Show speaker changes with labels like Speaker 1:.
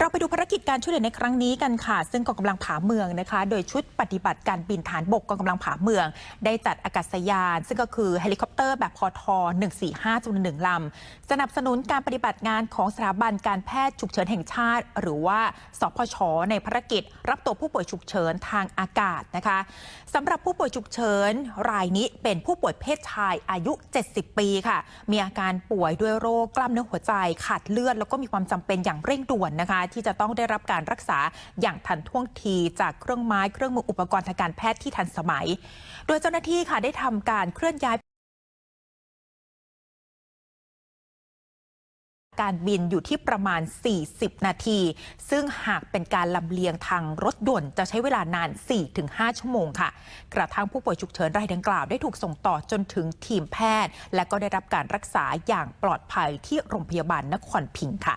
Speaker 1: เราไปดูภารกิจการช่วยเหลือในครั้งนี้กันค่ะ ซึ่งกองกำลังผาเมืองนะคะ โดยชุดปฏิบัติการบินฐานบกกองกำลังผาเมือง ได้จัดอากาศยาน ซึ่งก็คือเฮลิคอปเตอร์แบบพอท145จำนวนหนึ่งลำสนับสนุนการปฏิบัติงานของสถาบันการแพทย์ฉุกเฉินแห่งชาติ หรือว่าสพช ในภารกิจ รับตัวผู้ป่วยฉุกเฉินทางอากาศนะคะสำหรับผู้ป่วยฉุกเฉินรายนี้เป็นผู้ป่วยเพศชายอายุ 70 ปีค่ะ มีอาการป่วยด้วยโรคกล้ามเนื้อหัวใจขาดเลือดแล้วก็มีความจำเป็นอย่างเร่งด่วนนะคะที่จะต้องได้รับการรักษาอย่างทันท่วงทีจากเครื่องไม้เครื่องมืออุปกรณ์ทางการแพทย์ที่ทันสมัย โดยเจ้าหน้าที่ค่ะได้ทำการเคลื่อนย้ายการบินอยู่ที่ประมาณ 40 นาที ซึ่งหากเป็นการลำเลียงทางรถด่วนจะใช้เวลานาน 4-5 ชั่วโมงค่ะ กระทั่งผู้ป่วยฉุกเฉินรายดังกล่าวได้ถูกส่งต่อจนถึงทีมแพทย์ และก็ได้รับการรักษาอย่างปลอดภัยที่โรงพยาบาลนครพิงค์ค่ะ